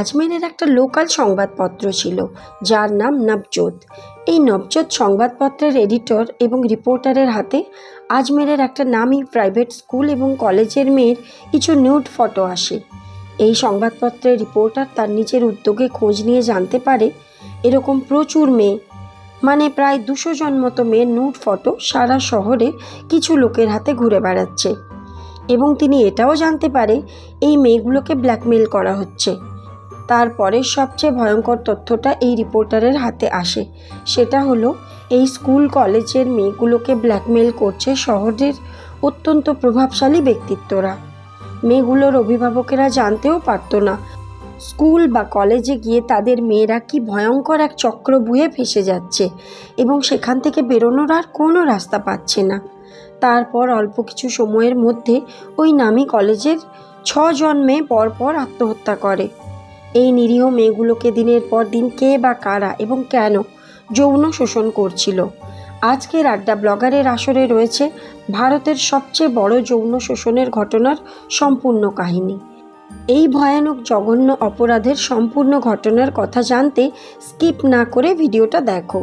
আজমেরের একটা লোকাল সংবাদপত্র ছিল, যার নাম নবজোত। এই নবজোত সংবাদপত্রের এডিটর এবং রিপোর্টারের হাতে আজমেরের একটা নামি প্রাইভেট স্কুল এবং কলেজের মেয়ের কিছু নিউড ফটো আসে। এই সংবাদপত্রের রিপোর্টার তার নিজের উদ্যোগে খোঁজ নিয়ে জানতে পারে, এরকম প্রচুর মেয়ে। মানে প্রায় দুশো জন মতো মেয়ের নুড ফটো সারা শহরে কিছু লোকের হাতে ঘুরে বেড়াচ্ছে। এবং তিনি এটাও জানতে পারে, এই মেয়েগুলোকে ব্ল্যাকমেল করা হচ্ছে। তারপরে সবচেয়ে ভয়ঙ্কর তথ্যটা এই রিপোর্টারের হাতে আসে। সেটা হলো, এই স্কুল কলেজের মেয়েগুলোকে ব্ল্যাকমেল করছে শহরের অত্যন্ত প্রভাবশালী ব্যক্তিত্বরা। মেয়েগুলোর অভিভাবকেরা জানতেও পারতো না, স্কুল বা কলেজে গিয়ে তাদের মেয়েরা কি ভয়ঙ্কর এক চক্র বুয়ে ফেসে যাচ্ছে এবং সেখান থেকে বেরোনোর আর কোনো রাস্তা পাচ্ছে না। তারপর অল্প কিছু সময়ের মধ্যে ওই নামি কলেজের ছজন মেয়ে পরপর আত্মহত্যা করে। এই নিরীহ মেয়েগুলোকে দিনের পর দিন কে বা কারা এবং কেন যৌন শোষণ করছিল? আজকের আড্ডা ব্লগারের আসরে রয়েছে ভারতের সবচেয়ে বড় যৌন শোষণের ঘটনার সম্পূর্ণ কাহিনী। এই ভয়ানক জঘন্য অপরাধের সম্পূর্ণ ঘটনার কথা জানতে স্কিপ না করে ভিডিওটা দেখো।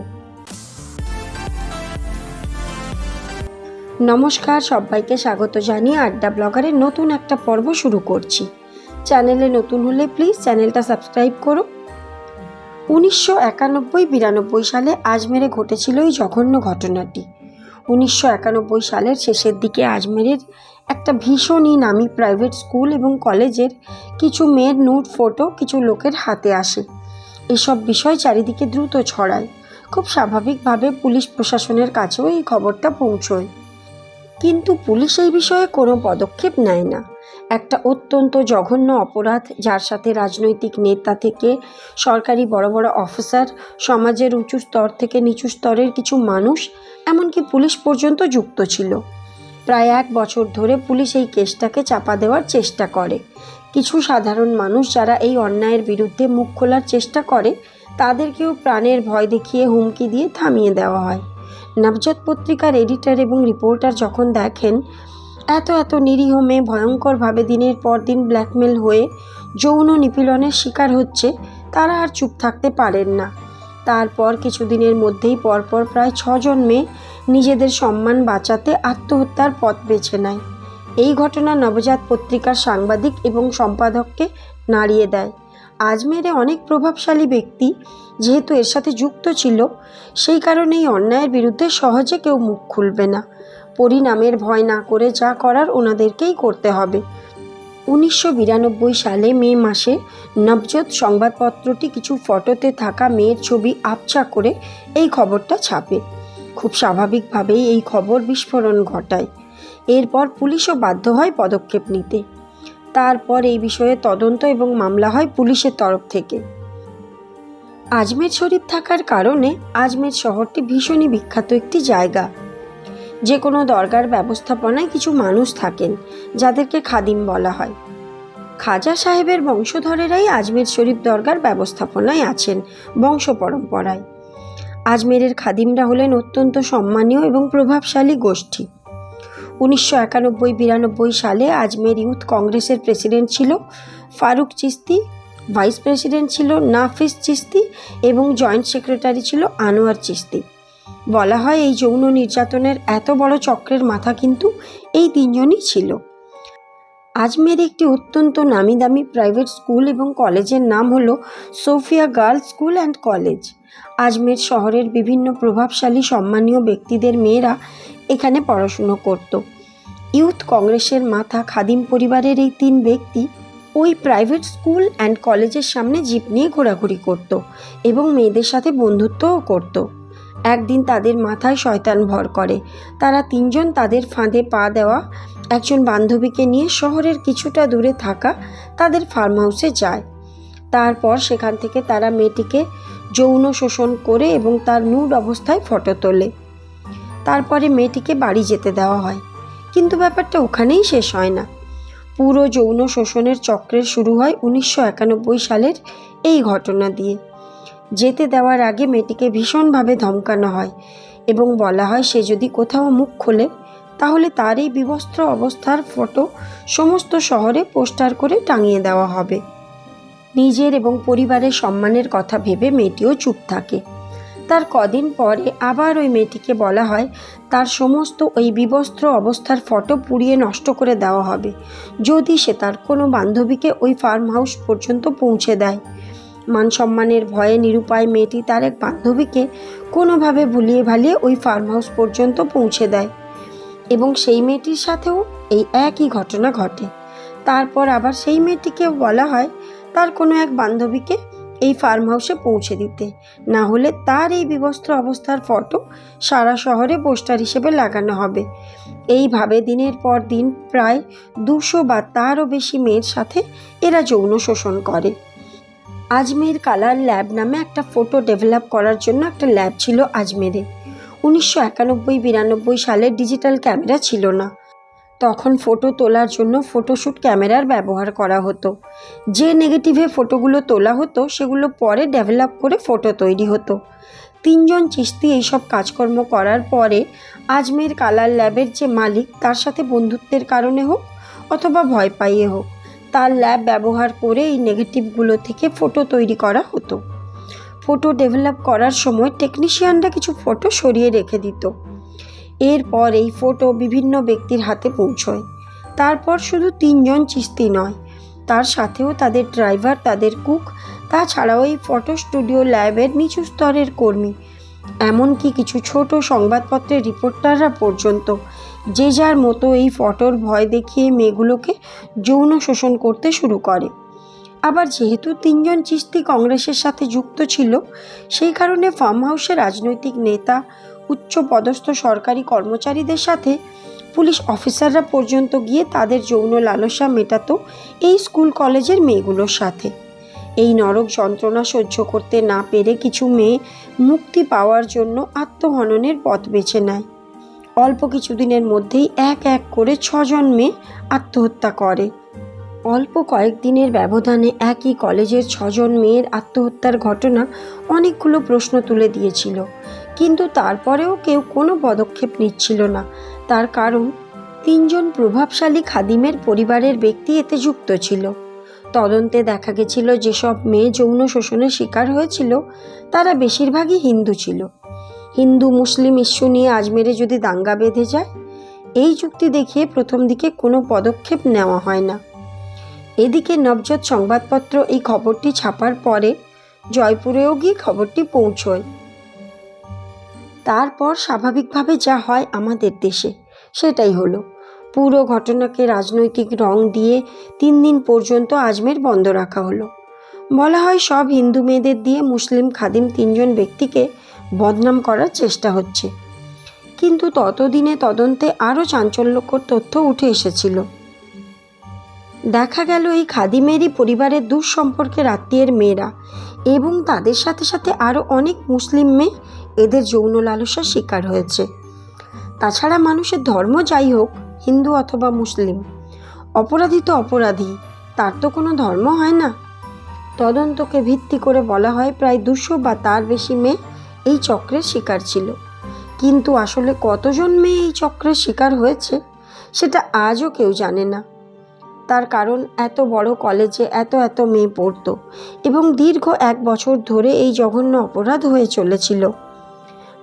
নমস্কার, সবাইকে স্বাগত জানিয়ে আড্ডা ব্লগারের নতুন একটা পর্ব শুরু করছি। চ্যানেলে নতুন হলে প্লিজ চ্যানেলটা সাবস্ক্রাইব করো। উনিশশো একানব্বই বিরানব্বই সালে আজমেরে ঘটেছিল এই জঘন্য ঘটনাটি। উনিশশো একানব্বই সালের শেষের দিকে আজমেরের একটা ভীষণই নামি প্রাইভেট স্কুল এবং কলেজের কিছু মেয়ের নুট ফটো কিছু লোকের হাতে আসে। এসব বিষয় চারিদিকে দ্রুত ছড়ায়। খুব স্বাভাবিকভাবে পুলিশ প্রশাসনের কাছেও এই খবরটা পৌঁছয়। কিন্তু পুলিশ এই বিষয়ে কোনো পদক্ষেপ নেয় না। একটা অত্যন্ত জঘন্য অপরাধ যার সাথে রাজনৈতিক নেতা থেকে সরকারি বড় বড় অফিসার, সমাজের উঁচু স্তর থেকে নিচু স্তরের কিছু মানুষ, এমনকি পুলিশ পর্যন্ত যুক্ত ছিল। প্রায় এক বছর ধরে পুলিশ এই কেসটাকে চাপা দেওয়ার চেষ্টা করে। কিছু সাধারণ মানুষ যারা এই অন্যায়ের বিরুদ্ধে মুখ খোলার চেষ্টা করে, তাদেরকেও প্রাণের ভয় দেখিয়ে হুমকি দিয়ে থামিয়ে দেওয়া হয়। নবজাত পত্রিকার এডিটর এবং রিপোর্টার যখন দেখেন এত এত নিরীহ মেয়ে ভয়ঙ্করভাবে দিনের পর দিন ব্ল্যাকমেল হয়ে যৌন নিপীড়নের শিকার হচ্ছে, তারা আর চুপ থাকতে পারেন না। তারপর কিছুদিনের মধ্যেই পরপর প্রায় ছজন মেয়ে নিজেদের সম্মান বাঁচাতে আত্মহত্যার পথ বেছে নেয়। এই ঘটনা নবজাত পত্রিকার সাংবাদিক এবং সম্পাদককে নাড়িয়ে দেয়। আজমেরে অনেক প্রভাবশালী ব্যক্তি যেহেতু এর সাথে যুক্ত ছিল, সেই কারণে এই অন্যায়ের বিরুদ্ধে সহজে কেউ মুখ খুলবে না। পরিণামের ভয় না করে যা করার ওনাদেরকেই করতে হবে। উনিশশো বিরানব্বই সালে মে মাসে নবজোত সংবাদপত্রটি কিছু ফটোতে থাকা মেয়ের ছবি আবছা করে এই খবরটা ছাপে। খুব স্বাভাবিকভাবেই এই খবর বিস্ফোরণ ঘটায়। এরপর পুলিশও বাধ্য হয় পদক্ষেপ নিতে। তারপর এই বিষয়ে তদন্ত এবং মামলা হয় পুলিশের তরফ থেকে। আজমের শরীফ থাকার কারণে আজমের শহরটি ভীষণই বিখ্যাত একটি জায়গা। যে কোনো দরগার ব্যবস্থাপনায় কিছু মানুষ থাকেন, যাদেরকে খাদিম বলা হয়। খাজা সাহেবের বংশধরেরাই আজমের শরীফ দরগার ব্যবস্থাপনায় আছেন বংশ পরম্পরায়। আজমেরের খাদিমরা হলেন অত্যন্ত সম্মানীয় এবং প্রভাবশালী গোষ্ঠী। উনিশশো একানব্বই বিরানব্বই সালে আজমের ইউথ কংগ্রেসের প্রেসিডেন্ট ছিল ফারুক চিস্তি ভাইস প্রেসিডেন্ট ছিল নাফিস চিস্তি এবং জয়েন্ট সেক্রেটারি ছিল আনোয়ার চিস্তি বলা হয় এই যৌন নির্যাতনের এত বড় চক্রের মাথা কিন্তু এই তিনজনই ছিল। আজমের একটি অত্যন্ত নামি দামি প্রাইভেট স্কুল এবং কলেজের নাম হলো Sophia girls school and college আজমের শহরের বিভিন্ন প্রভাবশালী সম্মানীয় ব্যক্তিদের মেয়েরা এখানে পড়াশুনো করত। ইউথ কংগ্রেসের মাথা খাদিম পরিবারের এই তিন ব্যক্তি ওই প্রাইভেট স্কুল অ্যান্ড কলেজের সামনে জিপ নিয়ে ঘোরাঘুরি করত এবং মেয়েদের সাথে বন্ধুত্বও করতো। একদিন তাদের মাথায় শয়তান ভর করে। তারা তিনজন তাদের ফাঁদে পা দেওয়া, একজন বান্ধবীকে নিয়ে শহরের কিছুটা দূরে থাকা তাদের ফার্ম হাউসে যায়। তারপর সেখান থেকে তারা মেয়েটিকে যৌন শোষণ করে এবং তার নুড অবস্থায় ফটো তোলে। তারপরে মেয়েটিকে বাড়ি যেতে দেওয়া হয়। কিন্তু ব্যাপারটা ওখানেই শেষ হয় না। পুরো যৌন শোষণের চক্রের শুরু হয় উনিশশো একানব্বই সালের এই ঘটনা দিয়ে। যেতে দেওয়ার আগে মেয়েটিকে ভীষণভাবে ধমকানো হয় এবং বলা হয়, সে যদি কোথাও মুখ খোলে, তাহলে তার এই বিবস্ত্র অবস্থার ফটো সমস্ত শহরে পোস্টার করে টাঙিয়ে দেওয়া হবে। নিজের এবং পরিবারের সম্মানের কথা ভেবে মেয়েটিও চুপ থাকে। তার কদিন পরে আবার ওই মেয়েটিকে বলা হয়, তার সমস্ত ওই বিবস্ত্র অবস্থার ফটো পুড়িয়ে নষ্ট করে দেওয়া হবে। যদি সে তার কোনো বান্ধবীকে ওই ফার্ম হাউস পর্যন্ত পৌঁছে দেয় মান সম্মানের ভয়ে নিরুপায় মেয়েটি তার এক বান্ধবীকে কোনোভাবে ভুলিয়ে ভালিয়ে ওই ফার্ম হাউস পর্যন্ত পৌঁছে দেয় এবং সেই মেয়েটির সাথেও এই একই ঘটনা ঘটে। তারপর আবার সেই মেয়েটিকে বলা হয় তার কোনো এক বান্ধবীকে এই ফার্ম হাউসে পৌঁছে দিতে। না হলে তার এই বিবস্ত্র অবস্থার ফটো সারা শহরে পোস্টার হিসেবে লাগানো হবে। এইভাবে দিনের পর দিন প্রায় দুশো বা তারও বেশি মেয়ের সাথে এরা যৌন শোষণ করে। আজমের কালার ল্যাব নামে একটা ফটো ডেভেলপ করার জন্য একটা ল্যাব ছিল আজমেরে। উনিশশো একানব্বই বিরানব্বই সালে ডিজিটাল ক্যামেরা ছিল না। তখন ফটো তোলার জন্য ফটোশ্যুট ক্যামেরার ব্যবহার করা হতো। যে নেগেটিভে ফটোগুলো তোলা হতো, সেগুলো পরে ডেভেলপ করে ফটো তৈরি হতো। তিনজন চিস্তি এইসব কাজকর্ম করার পরে আজমের কালার ল্যাবের যে মালিক, তার সাথে বন্ধুত্বের কারণে হোক অথবা ভয় পাইয়ে হোক তার ল্যাব ব্যবহার করে এই নেগেটিভগুলো থেকে ফটো তৈরি করা হতো। ফটো ডেভেলপ করার সময় টেকনিশিয়ানরা কিছু ফটো সরিয়ে রেখে দিত। এরপর এই ফটো বিভিন্ন ব্যক্তির হাতে পৌঁছয়। তারপর শুধু তিনজন চিস্তি নয়, তার সাথেও তাদের ড্রাইভার তাদের কুক তাছাড়াও এই ফটো স্টুডিও ল্যাবের নিচু স্তরের কর্মী, এমনকি কিছু ছোট সংবাদপত্রের রিপোর্টাররা পর্যন্ত। যে যার মতো এই ফটোর ভয় দেখিয়ে মেয়েগুলোকে যৌন শোষণ করতে শুরু করে। আবার যেহেতু তিনজন চিস্তি কংগ্রেসের সাথে যুক্ত ছিল, সেই কারণে ফার্ম হাউসের রাজনৈতিক নেতা, উচ্চ পদস্থ সরকারি কর্মচারীদের সাথে পুলিশ অফিসাররা পর্যন্ত গিয়ে তাদের যৌন লালসা মেটাতো এই স্কুল কলেজের মেয়েগুলোর সাথে। এই নরক যন্ত্রণা সহ্য করতে না পেরে কিছু মেয়ে মুক্তি পাওয়ার জন্য আত্মহননের পথ বেছে নেয়। অল্প কিছুদিনের মধ্যেই এক এক করে ছজন মেয়ে আত্মহত্যা করে। অল্প কয়েকদিনের ব্যবধানে একই কলেজের ছজন মেয়ের আত্মহত্যার ঘটনা অনেকগুলো প্রশ্ন তুলে দিয়েছিল। কিন্তু তারপরেও কেউ কোনো পদক্ষেপ নিচ্ছিল না। তার কারণ, তিনজন প্রভাবশালী খাদিমের পরিবারের ব্যক্তি এতে যুক্ত ছিল। তদন্তে দেখা গেছিল, যেসব মেয়ে যৌন শোষণের শিকার হয়েছিল, তারা বেশিরভাগই হিন্দু ছিল। হিন্দু, মুসলিম ইস্যু নিয়ে আজমেরে যদি দাঙ্গা বেঁধে যায়, এই যুক্তি দেখিয়ে প্রথম দিকে কোনো পদক্ষেপ নেওয়া হয় না। এদিকে নবজত সংবাদপত্র এই খবরটি ছাপার পরে জয়পুরেও গিয়ে খবরটি পৌঁছয়। তারপর স্বাভাবিকভাবে যা হয় আমাদের দেশে, সেটাই হলো। পুরো ঘটনাকে রাজনৈতিক রং দিয়ে তিন দিন পর্যন্ত আজমের বন্ধ রাখা হলো। বলা হয় সব হিন্দু মেয়েদের দিয়ে মুসলিম খাদিম তিনজন ব্যক্তিকে বদনাম করার চেষ্টা হচ্ছে। কিন্তু ততদিনে তদন্তে আরও চাঞ্চল্যকর তথ্য উঠে এসেছিল। দেখা গেল এই খাদিমেরই পরিবারের দূর সম্পর্কের আত্মীয়ের মেয়েরা এবং তাদের সাথে সাথে আরও অনেক মুসলিম মেয়ে এদের যৌন লালসার শিকার হয়েছে। তাছাড়া মানুষের ধর্ম যাই হোক, হিন্দু অথবা মুসলিম, অপরাধী তো অপরাধী, তার তো কোনো ধর্ম হয় না। তদন্তকে ভিত্তি করে বলা হয় প্রায় দুশো বা তার বেশি মেয়ে এই চক্রের শিকার ছিল। কিন্তু আসলে কতজন মেয়ে এই চক্রের শিকার হয়েছে, সেটা আজও কেউ জানে না। তার কারণ এত বড় কলেজে এত এত মেয়ে পড়তো এবং দীর্ঘ এক বছর ধরে এই জঘন্য অপরাধ হয়ে চলেছিল।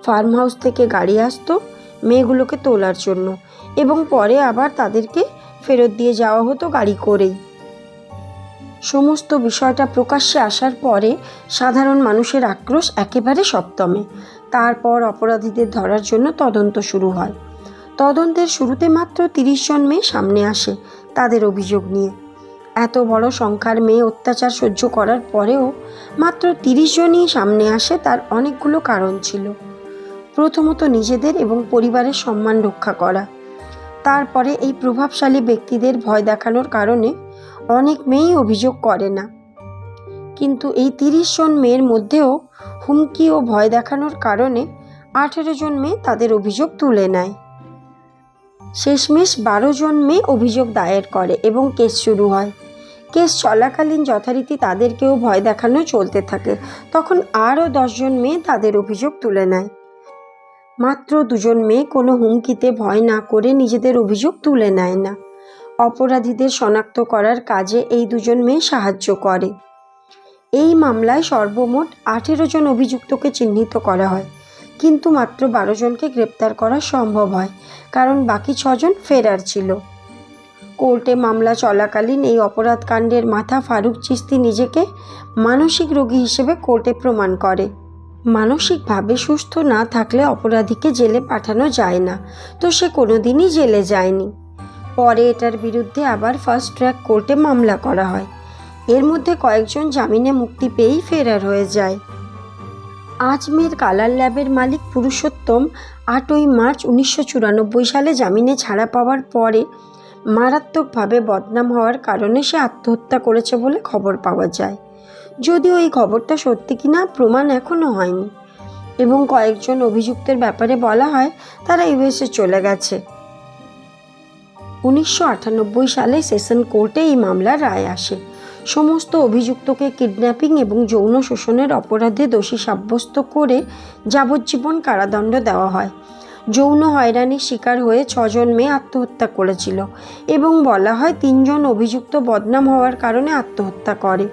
ফার্ম হাউস থেকে গাড়ি আসতো মেয়েগুলোকে তোলার জন্য এবং পরে আবার তাদেরকে ফেরত দিয়ে যাওয়া হতো গাড়ি করেই। সমস্ত বিষয়টা প্রকাশ্যে আসার পরে সাধারণ মানুষের আক্রোশ একেবারে সপ্তমে। তারপর অপরাধীদের ধরার জন্য তদন্ত শুরু হয়। তদন্তের শুরুতে মাত্র তিরিশ জন মেয়ে সামনে আসে তাদের অভিযোগ নিয়ে। এত বড় সংখ্যার মেয়ে অত্যাচার সহ্য করার পরেও মাত্র তিরিশ জনই সামনে আসে তার অনেকগুলো কারণ ছিল। প্রথমত নিজেদের এবং পরিবারের সম্মান রক্ষা করা। তারপরে এই প্রভাবশালী ব্যক্তিদের ভয় দেখানোর কারণে অনেক মেয়েই অভিযোগ করে না। কিন্তু এই তিরিশ জন মেয়ের মধ্যেও হুমকি ও ভয় দেখানোর কারণে আঠেরো জন মেয়ে তাদের অভিযোগ তুলে নেয়। শেষমেশ বারো জন মেয়ে অভিযোগ দায়ের করে এবং কেস শুরু হয়। কেস চলাকালীন যথারীতি তাদেরকেও ভয় দেখানো চলতে থাকে। তখন আরও দশজন মেয়ে তাদের অভিযোগ তুলে নেয়। মাত্র দুজন মেয়ে কোনো হুমকিতে ভয় না করে নিজেদের অভিযোগ তুলে নেয় না। অপরাধীদের শনাক্ত করার কাজে এই দুজন মেয়ে সাহায্য করে। এই মামলায় সর্বমোট আঠেরো জন অভিযুক্তকে চিহ্নিত করা হয়, কিন্তু মাত্র বারো জনকে গ্রেপ্তার করা সম্ভব হয়, কারণ বাকি ছজন ফেরার ছিল। কোর্টে মামলা চলাকালীন এই অপরাধ কাণ্ডের মাথা ফারুক চিস্তি নিজেকে মানসিক রোগী হিসেবে কোর্টে প্রমাণ করে। মানসিকভাবে সুস্থ না থাকলে অপরাধীকে জেলে পাঠানো যায় না, তো সে কোনোদিনই জেলে যায়নি। পরে এটার বিরুদ্ধে আবার ফার্স্ট ট্র্যাক কোর্টে মামলা করা হয়। এর মধ্যে কয়েকজন জামিনে মুক্তি পেয়েই ফেরার হয়ে যায়। আজমের কালার ল্যাবের মালিক পুরুষোত্তম আটই মার্চ উনিশশো চুরানব্বই সালে জামিনে ছাড়া পাওয়ার পরে মারাত্মকভাবে বদনাম হওয়ার কারণে সে আত্মহত্যা করেছে বলে খবর পাওয়া যায়। যদিও এই খবরটা সত্যি কিনা প্রমাণ এখনও হয়নি। এবং কয়েকজন অভিযুক্তের ব্যাপারে বলা হয়, তারা ইউএসএ চলে গেছে। উনিশশো আটানব্বই সালে সেশন কোর্টে এই মামলার রায় আসে। সমস্ত অভিযুক্তকে কিডন্যাপিং এবং যৌন শোষণের অপরাধে দোষী সাব্যস্ত করে যাবজ্জীবন কারাদণ্ড দেওয়া হয়। যৌন হয়রানির শিকার হয়ে ছজন মেয়ে আত্মহত্যা করেছিল এবং বলা হয় তিনজন অভিযুক্ত বদনাম হওয়ার কারণে আত্মহত্যা করে।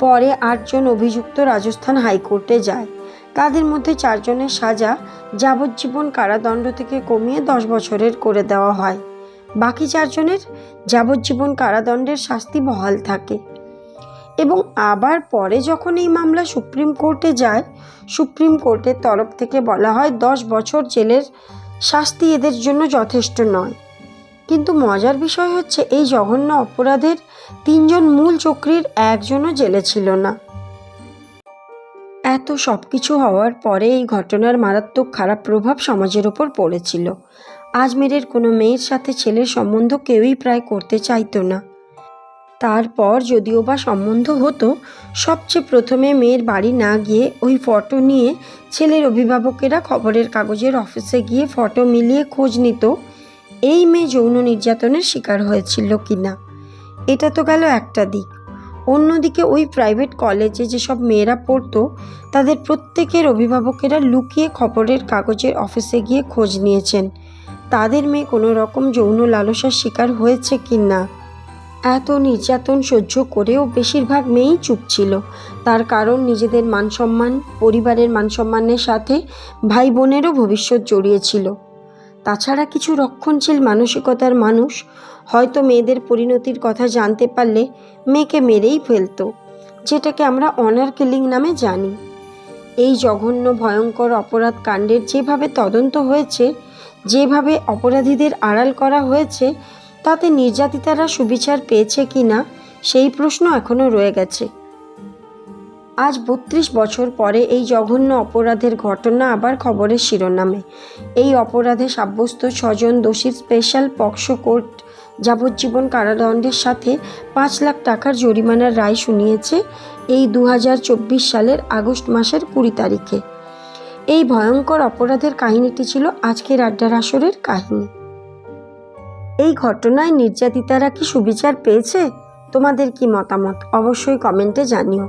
পরে আটজন অভিযুক্ত রাজস্থান হাইকোর্টে যায়। তাদের মধ্যে চারজনের সাজা যাবজ্জীবন কারাদণ্ড থেকে কমিয়ে দশ বছরের করে দেওয়া হয়। বাকি চারজনের যাবজ্জীবন কারাদণ্ডের শাস্তি বহাল থাকে। এবং আবার পরে যখন এই মামলা সুপ্রিম কোর্টে যায়, সুপ্রিম কোর্টের তরফ থেকে বলা হয় দশ বছর জেলের শাস্তি এদের জন্য যথেষ্ট নয়। কিন্তু মজার বিষয় হচ্ছে এই জঘন্য অপরাধের তিনজন মূল চক্রীর একজনও জেলে ছিল না। এত সব কিছু হওয়ার পরে এই ঘটনার মারাত্মক খারাপ প্রভাব সমাজের ওপর পড়েছিল। আজমেরের কোনো মেয়ের সাথে ছেলের সম্বন্ধ কেউই প্রায় করতে চাইতো না। তারপর যদিও বা সম্বন্ধ হতো, সবচেয়ে প্রথমে মেয়ের বাড়ি না গিয়ে ওই ফটো নিয়ে ছেলের অভিভাবকেরা খবরের কাগজের অফিসে গিয়ে ফটো মিলিয়ে খোঁজ নিত, এই মেয়ে যৌন নির্যাতনের শিকার হয়েছিল কি না এটা তো গেল একটা দিক। অন্যদিকে ওই প্রাইভেট কলেজে যেসব মেয়েরা পড়তো, তাদের প্রত্যেকের অভিভাবকেরা লুকিয়ে খবরের কাগজের অফিসে গিয়ে খোঁজ নিয়েছেন। তাদের মেয়ে কোনো রকম যৌন লালসার শিকার হয়েছে কি না? এত নির্যাতন সহ্য করেও বেশিরভাগ মেয়েই চুপ ছিল। তার কারণ নিজেদের মানসম্মান, পরিবারের মানসম্মানের সাথে ভাই বোনেরও ভবিষ্যৎ জড়িয়েছিল। তাছাড়া কিছু রক্ষণশীল মানসিকতার মানুষ হয়তো মেয়েদের পরিণতির কথা জানতে পারলে মেয়েকে মেরেই ফেলতো, যেটাকে আমরা অনার কিলিং নামে জানি। এই জঘন্য, ভয়ঙ্কর অপরাধ কাণ্ডের যেভাবে তদন্ত হয়েছে যেভাবে অপরাধীদের আড়াল করা হয়েছে, তাতে নির্যাতিতারা সুবিচার পেয়েছে কি না, সেই প্রশ্ন এখনও রয়ে গেছে। আজ বত্রিশ বছর পরে এই জঘন্য অপরাধের ঘটনা আবার খবরের শিরোনামে। এই অপরাধে সাব্যস্ত ছজন দোষীর স্পেশাল পক্সো কোর্ট যাবজ্জীবন কারাদণ্ডের সাথে পাঁচ লাখ টাকার জরিমানার রায় শুনিয়েছে এই দু হাজার চব্বিশ সালের আগস্ট মাসের কুড়ি তারিখে। এই ভয়ঙ্কর অপরাধের কাহিনীটি ছিল আজকের আড্ডার আসরের কাহিনী। এই ঘটনায় নির্যাতিতারা কি সুবিচার পেয়েছে? তোমাদের কি মতামত? অবশ্যই কমেন্টে জানিও।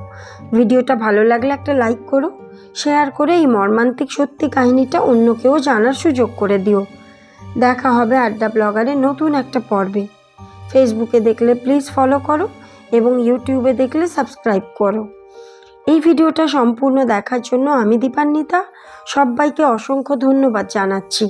ভিডিওটা ভালো লাগলে একটা লাইক করো, শেয়ার করে এই মর্মান্তিক সত্যি কাহিনীটা অন্য কেউ জানার সুযোগ করে দিও। দেখা হবে আড্ডা ব্লগারের নতুন একটা পর্বে। ফেসবুকে দেখলে প্লিজ ফলো করো এবং ইউটিউবে দেখলে সাবস্ক্রাইব করো। এই ভিডিওটা সম্পূর্ণ দেখার জন্য আমি দীপান্বিতা। সবাইকে অসংখ্য ধন্যবাদ জানাচ্ছি।